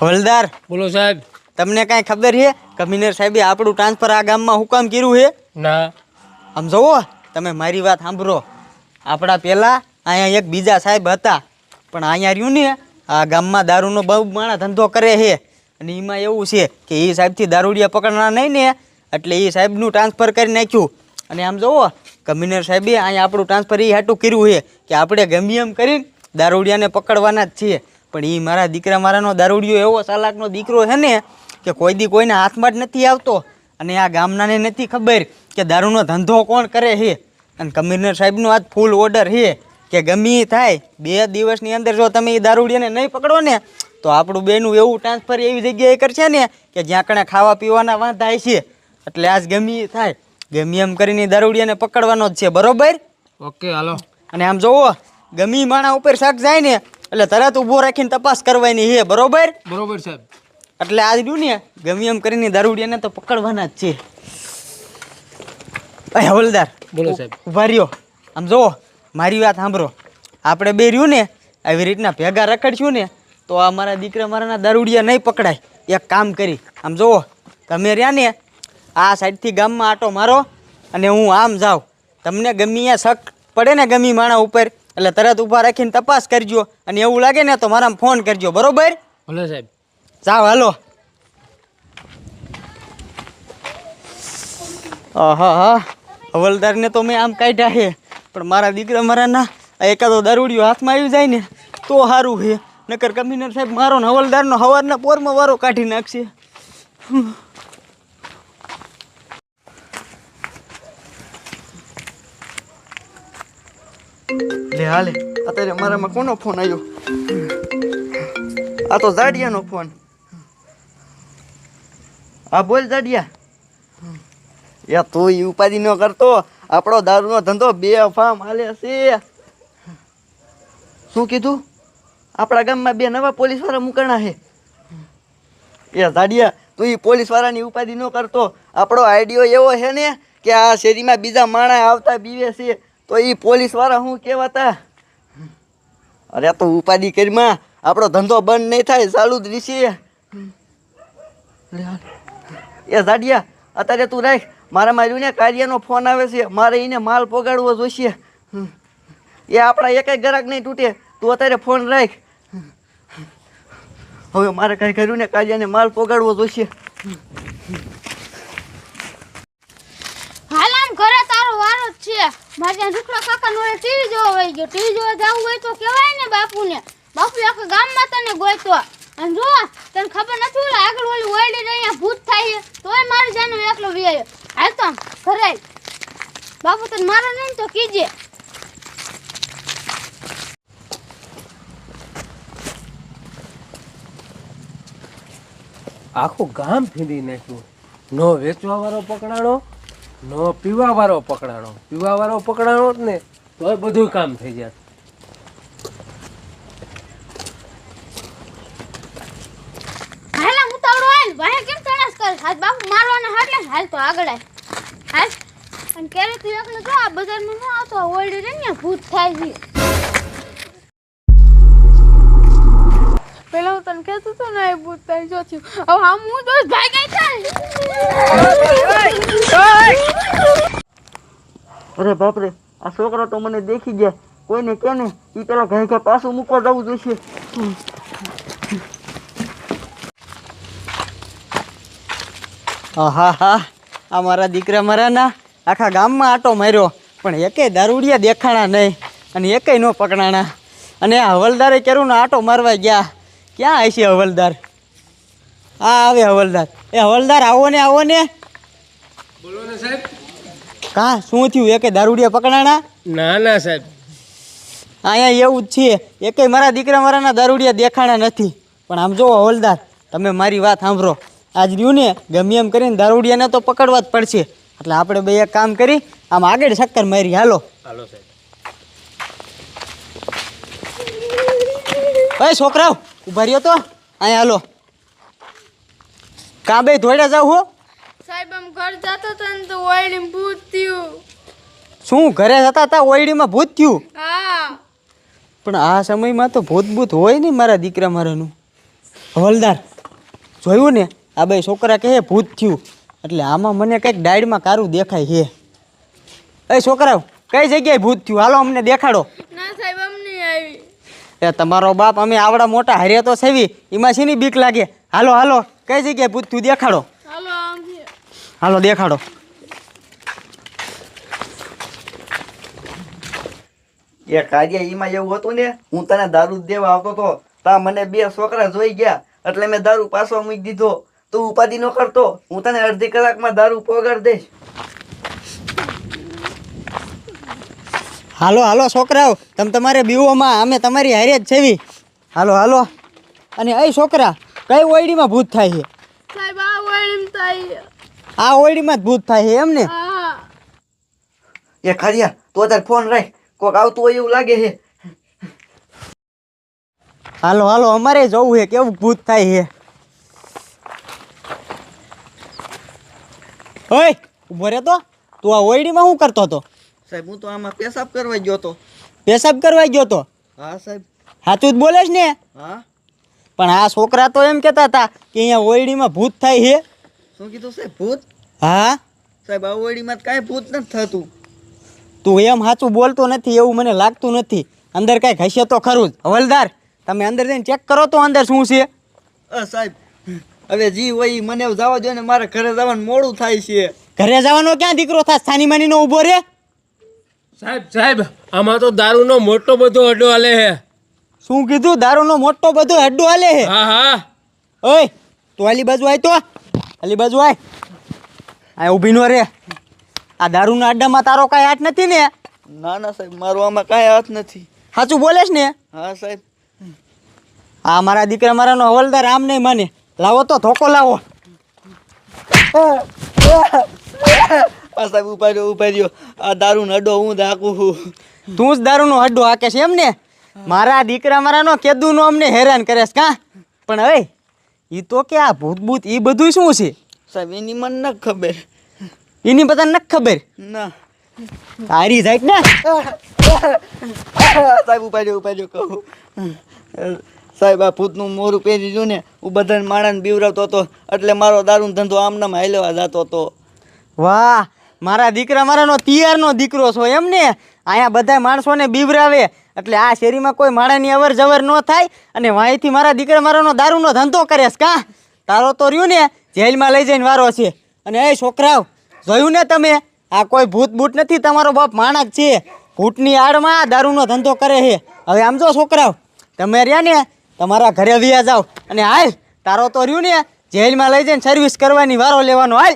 હવલદાર બોલો સાહેબ. તમને કાંઈ ખબર છે? કમિશનર સાહેબે આપણું ટ્રાન્સફર આ ગામમાં હું કામ કર્યું છે? ના. આમ જુઓ તમે મારી વાત સાંભળો. આપણા પહેલાં અહીંયા એક બીજા સાહેબ હતા. પણ અહીંયા રહ્યું ને આ ગામમાં દારૂનો બહુ માણા ધંધો કરે છે. અને એમાં એવું છે કે એ સાહેબથી દારૂડિયા પકડના નહીં ને એટલે એ સાહેબનું ટ્રાન્સફર કરી નાખ્યું. અને આમ જુઓ કમિશનર સાહેબે અહીંયા આપણું ટ્રાન્સફર એ હાટું કર્યું છે કે આપણે ગમે એમ કરીને દારૂડિયાને પકડવાના જ છીએ. પણ એ મારા દીકરા મારાનો દારૂડિયો એવો ચાલાકનો દીકરો છે ને કે કોઈ દી કોઈના હાથમાં જ નથી આવતો. અને આ ગામનાને નથી ખબર કે દારૂનો ધંધો કોણ કરે છે. અને કમિશનર સાહેબનો આજ ફૂલ ઓર્ડર છે કે ગમે એ થાય. બે દિવસની અંદર જો તમે એ દારૂડિયાને નહીં પકડો ને તો આપણું બેનું એવું ટ્રાન્સફર એવી જગ્યાએ કરશે ને કે જ્યાં કણે ખાવા પીવાના વાંધા છે એટલે આજ ગમે એ થાય. ગમે એમ કરીને દારૂડિયાને પકડવાનો જ છે. બરોબર? ઓકે હાલો. અને આમ જોવો ગમી માણા ઉપર શાક જાય ને એટલે તરત ઊભો રાખીને તપાસ કરવાની છે બરોબર? બરોબર સાહેબ. એટલે આજ રહ્યું ને ગમે એમ કરીને દારૂડિયાને તો પકડવાના જ છે. અય હવલદાર બોલો સાહેબ. ઊભા રહ્યો. આમ જુઓ મારી વાત સાંભળો. આપણે બે રહ્યું ને આવી રીતના ભેગા રખડશું ને તો આ મારા દીકરા મારાના દારૂડિયા નહીં પકડાય. એક કામ કરી આમ જુઓ તમે રહ્યા ને આ સાઈડથી ગામમાં આટો મારો અને હું આમ જાઉં. તમને ગમી શક પડે ને ગમી માણા ઉપર એટલે તરત ઊભા રાખીને તપાસ કરજો અને એવું લાગે ને તો મારા ફોન કરજો બરોબર? ભલે સાહેબ. જાઓ હાલો. હા હા. હવલદારને તો મેં આમ કાઢ્યા છે. પણ મારા દીકરા મારાના એકાદો દારૂડિયો હાથમાં આવી જાય ને તો સારું છે. નકર કમિશનર સાહેબ મારો ને હવલદારનો હવારના પોરમાં વારો કાઢી નાખશે. લે, હાલે. અત્યારે મારામાં કોનો ફોન આવ્યો આ તો જાડિયાનો ફોન. હા બોલ જાડિયા. યા, તું એ ઉપાધિ ન કરતો. આપણો દારૂનો ધંધો બે ફામ હાલે છે. શું કીધું? આપણા ગામમાં બે નવા પોલીસવાળા મુકાણા છે. એ જાડિયા, તું એ પોલીસ વાળાની ઉપાધિ ન કરતો. આપણો આઈડિયો એવો છે ને કે આ શેરીમાં બીજા માણા આવતા બીવે છે. તો એ પોલીસવાળા શું કહેવાતા? અરે તો ઉપાધિ કરીમાં આપણો ધંધો બંધ નહીં થાય ચાલુ જ રહેશે. એ જાડિયા અત્યારે તું રાખ. મારા માર્યું ને કાર્યનો ફોન આવે છે. મારે એને માલ પોગાડવો જોઈશે એ આપણા એક ગ્રાહક નહીં તૂટે. તું અત્યારે ફોન રાખ. હવે મારે કાંઈ કર્યું ને કાર્યને માલ પોગાડવો જોઈશે હાલ આમ ઘરે તારો વારો જ છે. મારે ત્યાં રૂખડા કાકા નો ટીવી જોવા વહી ગયો. ટીવી જોવા જવું હોય તો કહેવાય ને બાપુને. બાપુ આખા ગામમાં તને ગોયતો. અને જો, તને ખબર નથી ઓલા આગળ ઓલી ઓરડી અહીંયા ભૂત થાય તોય મારી જાનો એકલો વિયાયો. હાલ તો ઘરે. બાપુ તને મારે નહીં તો કીજે. આખું ગામ ફીરી નાખ્યું. નો વેચવા વાળો પકડાણો નો પીવા વાળો પકડાણો. પીવા વાળો પકડાણો જ ને તો બધું કામ થઈ જાય. હાલ ઉતાવળો હાલ. વાહે કેમ તણાસ કરે? હાલ બાપુ મારવાના હાટલે હાલ તો આગળ હાલ. અને ક્યારે તું એકલો જો આ બજારમાં ન આવતો? ને ભૂત થાય છે. પેલા હું તને કહેતો હતો ને એ ભૂત થાય જો થયું. હવે આમ હું તો ભાગી અરે બાપરે આ છોકરો તો મને દેખી ગયા. કોઈને કે ને એ પેલા ઘરે ઘરે પાછું મૂકવા જવું જોઈશે. હા હા આ મારા દીકરા મારાના આખા ગામમાં આટો માર્યો પણ એકે દારૂડિયા દેખાણા નહીં અને એકે ન પકડાણા. અને આ હવલદારે કર્યું ને આટો મારવા ગયા. ક્યાં હશે હવલદાર? હા આવે હવલદાર. એ હવલદાર આવો ને આવો ને. બોલો ને સાહેબ. કા શું થયું? એકે દારૂડિયા પકડાણા? ના ના સાહેબ. અહીંયા એવું જ છે. એકે મારા દીકરા મારાના દારૂડિયા દેખાણા નથી. પણ આમ જો હોલદાર તમે મારી વાત સાંભળો. આજ રહ્યું ને ગમે એમ કરીને દારૂડિયાને તો પકડવા જ પડશે. એટલે આપણે બે એક કામ કરી આમ આગળ ચક્કર મારી હાલો. હાલો સાહેબ. ભાઈ છોકરાઓ ઊભા રહ્યો તો? અહીંયા હાલો. કાં બે ધોડ્યા જાવ હો? સાહેબ આમ ઘર જતો તો ને તો ઓયડી ભૂત થયું. શું ઘરે જતા હતા ઓયડીમાં ભૂત થયું? હા. પણ આ સમયમાં તો ભૂત ભૂત હોય ને મારા દીકરા મારાનું. હવલદાર જોયું ને? આ બે છોકરા કહે ભૂત થયું. એટલે આમાં મને કંઈક ડાયડમાં કારું દેખાય છે. એ છોકરાઓ કઈ જગ્યાએ ભૂત થયું? હાલો અમને દેખાડો. ના સાહેબ અમને આવી. એ તમારો બાપ અમે આવડા મોટા હાર્યા તો સેવી. એમાં શેની બીક લાગે? હાલો હાલો કઈ જગ્યાએ ભૂત થયું દેખાડો. હાલો દેખાડો. એ કાર્ય એમાં એવું હતું ને હું તને દારૂ દેવા આવતો તો તા મને બે છોકરા જોઈ ગયા એટલે મેં દારૂ પાછો મૂકી દીધો. તું ઉપાધિ ન કરતો હું તને અડધી કલાકમાં દારૂ પગાર દઈશ. હાલો હાલો છોકરાઓ તમે તમારે બીવોમાં અમે તમારી હારે જ છેવી. હાલો હાલો. અને એ છોકરા કઈ ઓયડીમાં ભૂત થાય છે? સાહેબ આ ઓયડીમાં થાય આ ઓળીમાં જ ભૂત થાય એમ ને? એ કાર્યા તું અત્યારે ફોન રાખ. કોક આવતું હોય એવું લાગે છે. હાલો હાલો અમારે જવું છે કેવું ભૂત થાય છે? ઓય ઊભો રે તો. તું આ ઓયડીમાં શું કરતો હતો? સાહેબ હું તો આમાં પેશાબ કરવા ગયો તો પેશાબ કરવા ગયો તો હા સાહેબ. સાચું જ બોલે છે ને? હા. પણ આ છોકરા તો એમ કહેતા હતા કે અહીંયા ઓયડીમાં ભૂત થાય છે. શું કીધું સાહેબ ભૂત? હા? સાહેબ અવળીમાં કાંઈ ભૂત નથી થતું. તું એમ સાચું બોલતો નથી એવું મને લાગતું નથી. અંદર કાંઈક હશે તો ખરું જ. હવલદાર તમે અંદર જઈને ચેક કરો તો અંદર શું છે? સાહેબ હવે જી હોય ઈ મને જવા દો ને મારે ઘરે જવાનું મોડું થાય છે. ઘરે જવાનો ક્યાં દીકરો થાય સ્થાની માનીનો ઊભો રે સાહેબ સાહેબ આમાં તો દારૂનો મોટો બધો અડ્ડો હાલે છે શું કીધું? દારૂનો મોટો બધો હડ્ડો હાલે છે હા હા. ઓય તો આલી બાજુ આય તો. આલી બાજુ આય. આ ઊભી નો રે. આ દારૂના અડ્ડામાં તારો કાંઈ હાથ નથી ને? ના ના સાહેબ મારો આમાં કાંઈ હાથ નથી. સાચું બોલે છે ને? હા સાહેબ. આ મારા દીકરા મારાનો હવલદાર આમ નહીં માને. લાવો તો ધોકો લાવો. આ સાહેબ ઊભા રહ્યો ઊભા રહ્યો. આ દારૂ અડ્ડો હું દાકું છું. તું જ દારૂનો અડ્ડો હાકે છે એમ ને? મારા દીકરા મારાનો કેદુનો અમને હેરાન કરે છે કા? પણ હવે એ તો કે આ ભૂત ભૂત એ બધું શું છે? સાહેબ એની મને ન ખબર. એની બધાને ન ખબર? ના. તારી જાય ને. સાહેબ ઉપાડ્યો ઉપાડ્યો કહું. સાહેબ આ ભૂતનું મોરું પહેરી જો ને હું બધાને માણસને બીવરાવતો હતો એટલે મારો દારૂનો ધંધો આમનામ હાલવા જતો હતો. વાહ મારા દીકરા મારાનો તિયારનો દીકરો છો એમ ને? અહીંયા બધા માણસોને બીવરાવે એટલે આ શેરીમાં કોઈ માણાની અવર જવર ન થાય અને વાંયથી મારા દીકરા મારાનો દારૂનો ધંધો કરેશ કાં તારો તો રહ્યું ને જેલમાં લઈ જઈને વારો છે અને એ છોકરાઓ જોયું ને તમે આ કોઈ ભૂત બૂટ નથી તમારો બાપ માણસ છે ભૂતની આડમાં દારૂનો ધંધો કરે છે હવે આમ જો છોકરાઓ તમે રહ્યા ને તમારા ઘરે વ્યા જાઓ અને હાલ તારો તો રહ્યું ને જેલમાં લઈ જઈને સર્વિસ કરવાની વારો લેવાનો હાલ